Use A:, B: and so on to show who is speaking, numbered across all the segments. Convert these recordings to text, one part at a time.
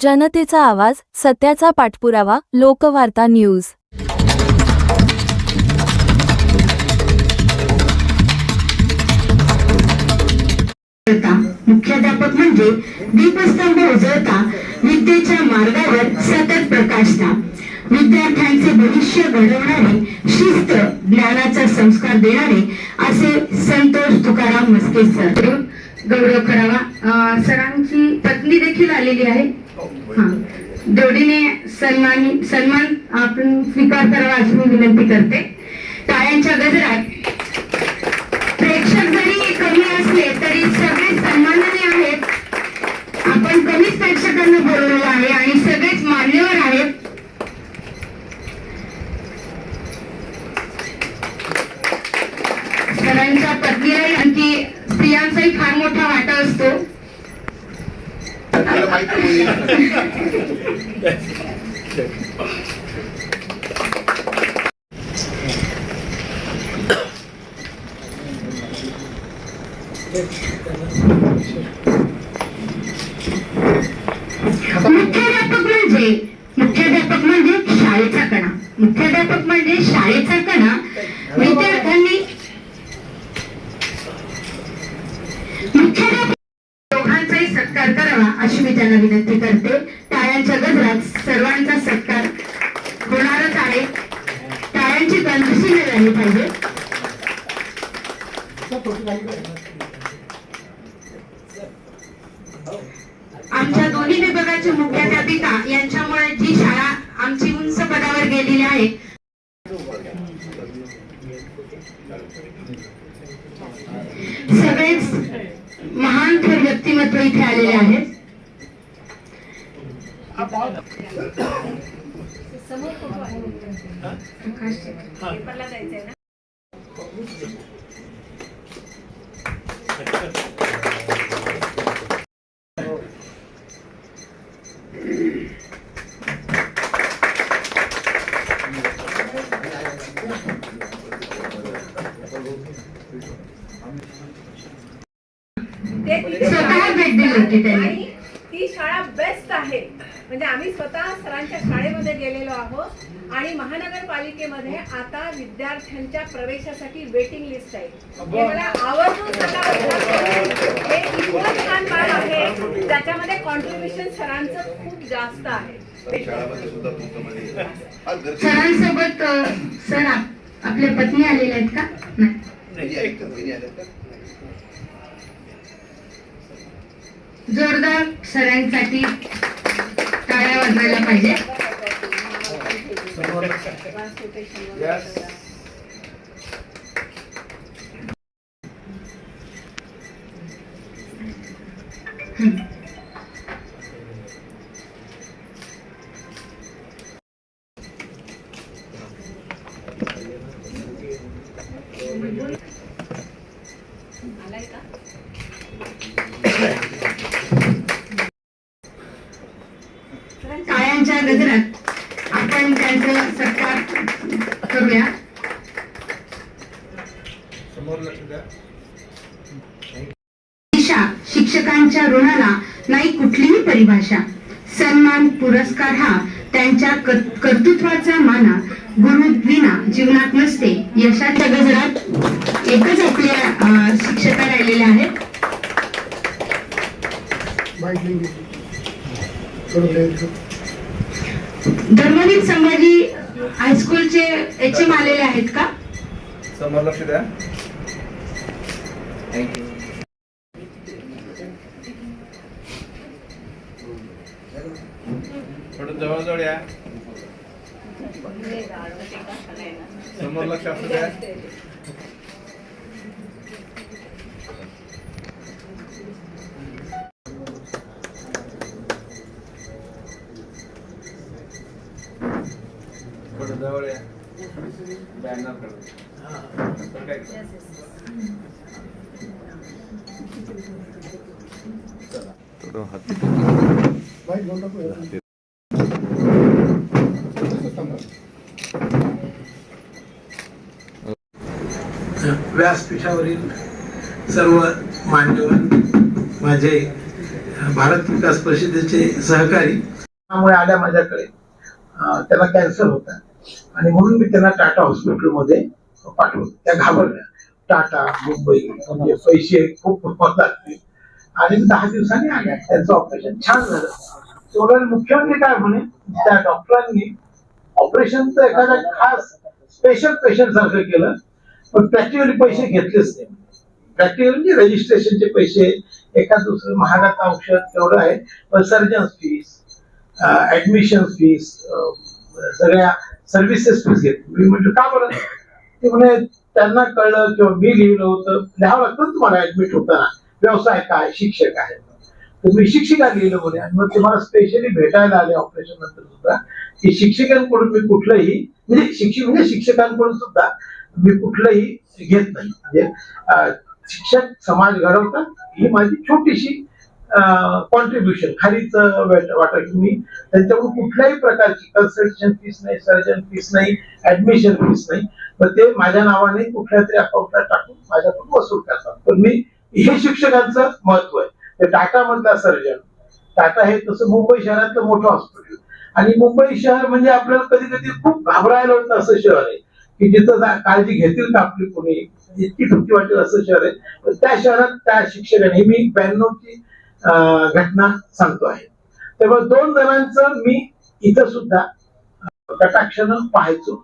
A: जनतेचा आवाज सत्याचा पाठपुरावा लोकवार्ता न्यूज.
B: मुख्याध्यापक म्हणजे दीपस्तंभ उजळता विद्येच्या मार्गावर सतत प्रकाशता. विद्यार्थ्यांचे भविष्य घडवणारे शिस्त ज्ञानाचा संस्कार देणारे असे संतोष तुकाराम मस्के सर. गौरव करावा. अं, सरांची पत्नी देखील आलेली आहे. हा. जोडीने सन्मान सन्मान आपण स्वीकार करावा अशी मी विनंती करते. टाळ्यांच्या गजरात प्रेक्षक जरी कमी असले मुख्याध्यापक दोन्ही विभागाचे मुख्याध्यापिका यांच्यामुळे जी शाळा आमची उंच पदावर गेलेली आहे. सगळेच महान थोर व्यक्तिमत्व इथे आलेले आहेत
C: तिथे
B: स्वतः भेट दिली होती त्यांनी.
C: आणि ती शाळा बेस्ट आहे. म्हणजे आम्ही स्वतः सरांच्या शाळेमध्ये गेलेलो आहोत. आणि महानगरपालिकेमध्ये आता विद्यार्थ्यांच्या प्रवेशासाठी वेटिंग लिस्ट आहे. हे मला आवर्जून सांगावं हे इतकं छान बाळ आहे. त्याच्यामध्ये कॉन्ट्रीब्युशन सरांचं खूप जास्त आहे.
B: सरांसोबत सर आप- आपल्या पत्नी आलेल्या आहेत का? नाही
D: नाही आहे का? वहिनी आल्या का?
B: जोरदार सरांसाठी टाळ्या वाजवायला पाहिजे. टाळ्यांच्या गजरात आपण त्यांचं सत्कार करूया. दिशा शिक्षकांच्या ऋणाला नाही कुठलीही परिभाषा. सन्मान पुरस्कार हा त्यांच्या कर- कर्तृत्वाचा माना. गुरु विना जीवनात नसते. यशाच्या गजरात एकच आपल्या शिक्षका राहिलेल्या आहेत. धर्मवीर संभाजी हायस्कूलचे एच एम आलेले आहेत का?
E: समोर लक्ष द्या. थँक्यू थोडं जवळजवळ या. समोर लक्ष असू द्या. थोडं जवळ या. बॅनरकडे काय? थोडं हात.
F: व्यासपीठावरील सर्व मान्यवर माझे भारत विकास परिषदेचे सहकारी त्यामुळे आल्या माझ्याकडे. अं, त्यांना कॅन्सर होता. आणि म्हणून मी त्यांना टाटा हॉस्पिटलमध्ये पाठवलं. त्या घाबरल्या. टाटा मुंबई म्हणजे पैसे खूप लागतील आणि दहा दिवसांनी आल्या. त्यांचं ऑपरेशन छान झालं. तेवढं मुख्य म्हणजे काय म्हणे? त्या डॉक्टरांनी ऑपरेशनचं एखाद्या खास स्पेशल पेशंट सारखं केलं पण प्रॅक्टिकली पैसे घेतलेच नाही प्रॅक्टिकल म्हणजे रजिस्ट्रेशनचे पैसे एका दुसरं महागाचं औषध तेवढं आहे. पण सर्जन फीस ऍडमिशन फीस सगळ्या सर्व्हिसेस फीस घेत. मी म्हणजे का बरं? ते म्हणे त्यांना कळलं किंवा मी लिहिलं होतं. लिहावं लागतं तुम्हाला ऍडमिट होताना व्यवसाय काय शिक्षक आहे तर मी शिक्षिका लिहिलं म्हणे. आणि मग तुम्हाला स्पेशली भेटायला आले ऑपरेशन नंतर सुद्धा. की शिक्षकांकडून मी कुठलंही म्हणजे शिक्षक म्हणजे शिक्षकांकडून सुद्धा मी कुठलंही घेत नाही. म्हणजे शिक्षक समाज घडवतात ही माझी छोटीशी कॉन्ट्रीब्युशन खालीच वाटा की मी त्यांच्याकडून कुठल्याही प्रकारची कन्सल्टेशन फीस नाही सर्जन फीस नाही ऍडमिशन फीस नाही. तर ते माझ्या नावाने कुठल्या तरी अकाउंटला टाकून माझ्याकडून वसूल करतात. पण मी हे शिक्षकांचं महत्त्व आहे. टाटा मधला सर्जन टाटा हे तसं मुंबई शहरातलं मोठं हॉस्पिटल आणि मुंबई शहर म्हणजे आपल्याला कधी कधी खूप घाबरायला होतं असं शहर आहे. की जिथं काळजी घेतील का आपली कोणी? इतकी भीती वाटेल असं शहर आहे. पण त्या शहरात त्या शिक्षकांनी मी ब्याण्णवची घटना सांगतो आहे. तेव्हा दोन जणांचं मी इथं सुद्धा अं, कटाक्षानं पाहायचो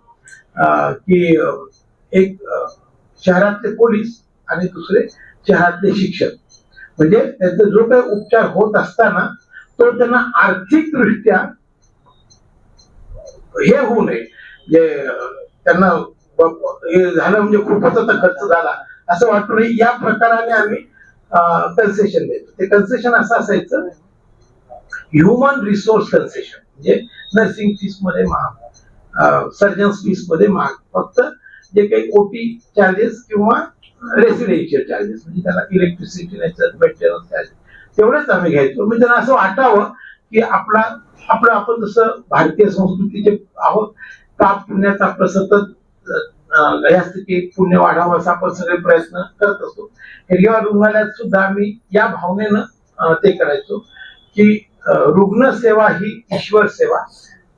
F: अं, की एक शहरातले पोलीस आणि दुसरे शहरातले शिक्षक. म्हणजे त्यांचा जो काही उपचार होत असताना तो त्यांना आर्थिक दृष्ट्या हे होऊ नये. म्हणजे त्यांना हे झालं म्हणजे खूपच आता खर्च झाला. असं वाटू नये. या प्रकाराने आम्ही कन्सेशन देतो. ते कन्सेशन असं असायचं ह्युमन रिसोर्स कन्सेशन म्हणजे नर्सिंग फीसमध्ये महाग. सर्जन फीसमध्ये महाग. फक्त जे काही ओटी चार्जेस किंवा रेसिडेन्शियल चार्जेस म्हणजे त्याला इलेक्ट्रिसिटी मेंटेनन्स चार्जेस तेवढेच आम्ही घ्यायचो. म्हणजे त्यांना असं वाटावं की आपला आपलं आपण जसं भारतीय संस्कृतीचे आहोत ताप पुण्याचा आपलं सतत पुण्य वाढावं असा आपण सगळे प्रयत्न करत असतो. हेरगाव रुग्णालयात सुद्धा आम्ही या भावनेनं ते करायचो की रुग्ण सेवा ही ईश्वर सेवा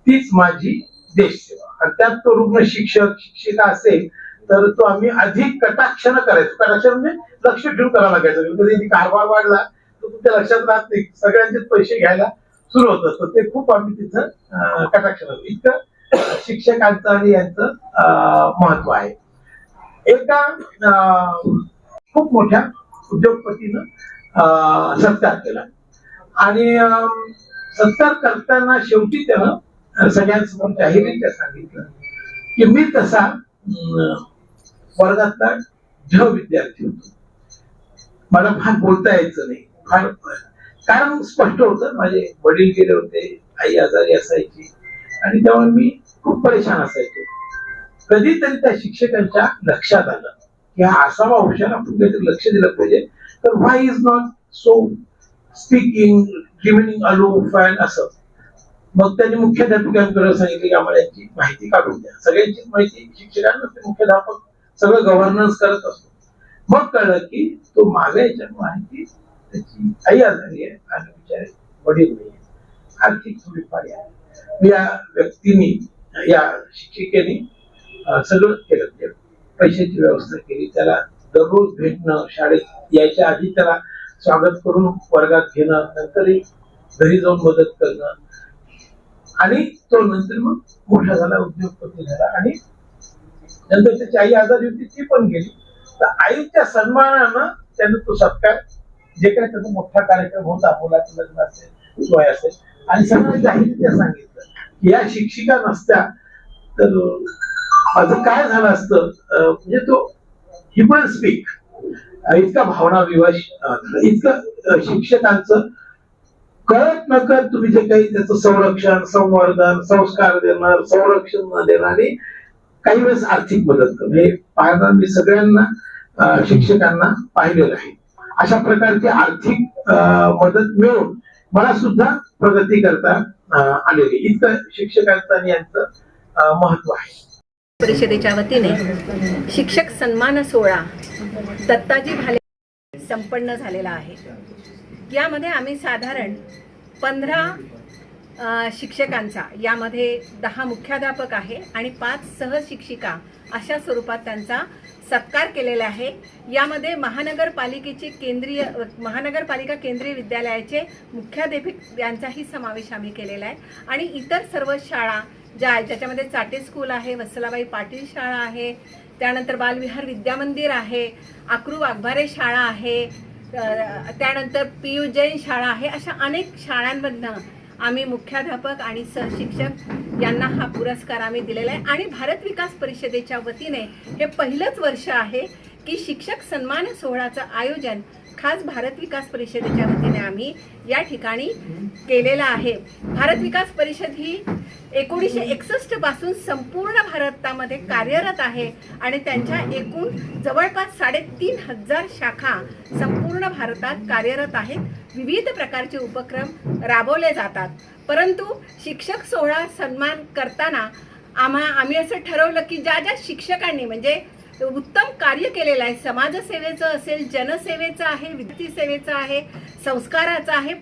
F: तीच माझी देश सेवा. आणि त्यात तो रुग्ण शिक्षक शिक्षिका असेल तर तो आम्ही अधिक कटाक्षानं करायचो. कटाक्षानं म्हणजे लक्ष ठेवून करावं लागायचं. कधी कधी कारभार वाढला तर तुमच्या लक्षात राहत नाही. सगळ्यांचेच पैसे घ्यायला सुरू होत. असतो ते खूप आम्ही तिथं कटाक्षण कटाक्षानं इतकं शिक्षकांचं आणि यांचं महत्त्व आहे. एका अं, खूप मोठ्या उद्योगपतीनं अं, सत्कार केला. आणि अं, सत्कार करताना शेवटी त्यानं सगळ्यांसमोर जाहीररित्या सांगितलं की मी तसा वर्गातला ढ विद्यार्थी होतो. मला फार बोलता यायचं नाही. फार कारण स्पष्ट होतं माझे वडील गेले होते आई आजारी असायची. आणि त्यामुळे मी खूप परेशान असायचो. कधीतरी त्या शिक्षकांच्या लक्षात आलं की हा असावा हुशार आपण काहीतरी लक्ष दिलं पाहिजे. तर why is not so speaking remaining allow fan असं? मग त्यांनी मुख्याध्यापकांकडे सांगितले की आम्हाला यांची माहिती काढून द्या. सगळ्यांची माहिती शिक्षकांना ते मुख्याध्यापक सगळं गव्हर्नन्स करत असतो. मग कळलं की तो मागे याच्यामुळे माहिती त्याची आई आजारी आहे आणि विचार वडील नाही. आर्थिक थोडीफार आहे या व्यक्तीनी या शिक्षिकेने सगळं केलं. म्हणजे पैशाची व्यवस्था केली. त्याला दररोज भेटणं शाळेत यायच्या आधी त्याला स्वागत करून वर्गात घेणं नंतरही घरी जाऊन मदत करणं. आणि तो नंतर मग मोठा झाला उद्योगपती झाला. आणि नंतर त्याची आई आजारी होती ती पण गेली. तर आईच्या सन्मानानं त्यानं तो सत्कार जे काही त्याचा मोठा कार्यक्रम होता मुलाचं लग्न असेल सोय असेल. आणि सगळं जाहीररित्या सांगितलं की या शिक्षिका नसत्या तर माझं काय झालं असतं म्हणजे तो ह्युमन स्पीक इतका भावना विवाह इतकं शिक्षकांचं कळत नकळत तुम्ही जे काही त्याचं संरक्षण संवर्धन संस्कार देणार संरक्षण न देणारे काही वेळेस आर्थिक मदत करणं. हे पाहणार मी सगळ्यांना अं, शिक्षकांना पाहिलेलं आहे. अशा प्रकारची आर्थिक अं, मदत मिळून मला सुद्धा प्रगती करता आलेली इतकं शिक्षकांचं आणि यांचं महत्त्व आहे.
C: परिषदेच्या वतीने शिक्षक सन्मान सोहळा दत्ताजी भाले संपन्न झालेला आहे. यामध्ये आम्ही साधारण पंधरा शिक्षकांचा यामध्ये दहा मुख्याध्यापक आहे आणि पाच सहशिक्षिका अशा स्वरूपात त्यांचा सत्कार केलेला आहे. यामध्ये महानगरपालिकेची केंद्रीय महानगरपालिका केंद्रीय विद्यालयाचे मुख्याध्यापक यांचाही समावेश आम्ही केलेला आहे. आणि इतर सर्व शाळा ज्या आहेत ज्याच्यामध्ये चाटे स्कूल आहे वत्सलाबाई पाटील शाळा आहे त्यानंतर बालविहार विद्यामंदिर आहे आक्रू वाघभारे शाळा आहे त्यानंतर पी यू जैन शाळा आहे अशा अनेक शाळांमधनं आम्ही मुख्याध्यापक आणि सहशिक्षक यांना हा पुरस्कार आम्ही दिलेला आहे. आणि भारत विकास परिषदेच्या वतीने हे पहिलंच वर्ष आहे की शिक्षक सन्मान सोहळ्याचं आयोजन खास भारत विकास परिषदेच्या वतीने आम्ही या ठिकाणी केलेला आहे. भारत विकास परिषद ही एकोणीसशे एकसष्टपासून संपूर्ण भारतामध्ये कार्यरत आहे आणि त्यांच्या एकूण जवळपास साडेतीन हजार शाखा संपूर्ण भारतात कार्यरत आहेत. विविध प्रकारचे उपक्रम राबवले जातात. परंतु शिक्षक सोहळा सन्मान करताना आम्हा आम्ही असं ठरवलं की ज्या ज्या शिक्षकांनी म्हणजे उत्तम कार्य केलेलं आहे. समाजसेवेचं असेल जनसेवेचं आहे विद्यार्थी सेवेचं आहे संस्काराचं आहे.